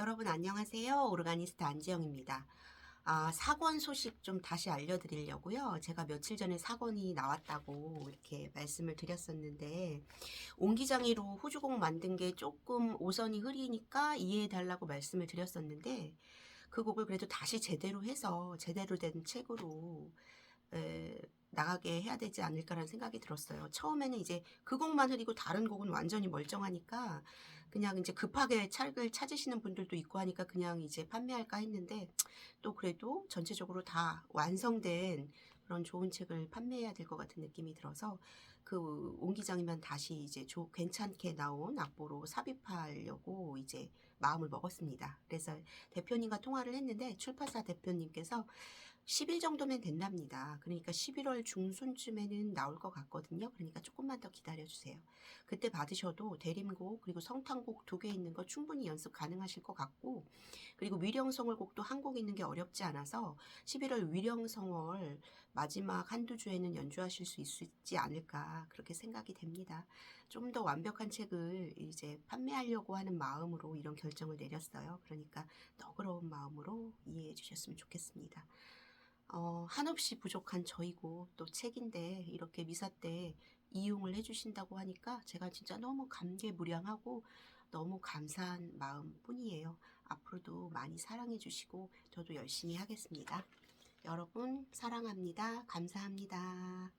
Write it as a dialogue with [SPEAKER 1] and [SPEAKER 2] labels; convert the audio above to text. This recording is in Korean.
[SPEAKER 1] 여러분 안녕하세요. 오르가니스트 안지영입니다. 아, 사건 소식 좀 다시 알려드리려고요. 제가 며칠 전에 사건이 나왔다고 이렇게 말씀을 드렸었는데, 옹기장이로 호주곡 만든 게 조금 오선이 흐리니까 이해해달라고 말씀을 드렸었는데, 그 곡을 그래도 다시 제대로 해서 제대로 된 책으로 에, 나가게 해야 되지 않을까라는 생각이 들었어요. 처음에는 이제 그 곡만 흐리고 다른 곡은 완전히 멀쩡하니까 그냥 이제 급하게 책을 찾으시는 분들도 있고 하니까 그냥 이제 판매할까 했는데 또 그래도 전체적으로 다 완성된 그런 좋은 책을 판매해야 될 것 같은 느낌이 들어서 그 옹기장이면 다시 이제 조, 괜찮게 나온 악보로 삽입하려고 이제 마음을 먹었습니다. 그래서 대표님과 통화를 했는데 출판사 대표님께서 10일 정도면 된답니다. 그러니까 11월 중순쯤에는 나올 것 같거든요. 그러니까 조금만 더 기다려주세요. 그때 받으셔도 대림곡 그리고 성탄곡 두 개 있는 거 충분히 연습 가능하실 것 같고 그리고 위령성월 곡도 한 곡 있는 게 어렵지 않아서 11월 위령성월 마지막 한두 주에는 연주하실 수 있지 않을까 그렇게 생각이 됩니다. 좀 더 완벽한 책을 이제 판매하려고 하는 마음으로 이런 결정을 내렸어요. 그러니까 너그러운 마음으로 이해해 주셨으면 좋겠습니다. 어, 한없이 부족한 저이고 또 책인데 이렇게 미사 때 이용을 해주신다고 하니까 제가 진짜 너무 감개무량하고 너무 감사한 마음 뿐이에요. 앞으로도 많이 사랑해 주시고 저도 열심히 하겠습니다. 여러분 사랑합니다. 감사합니다.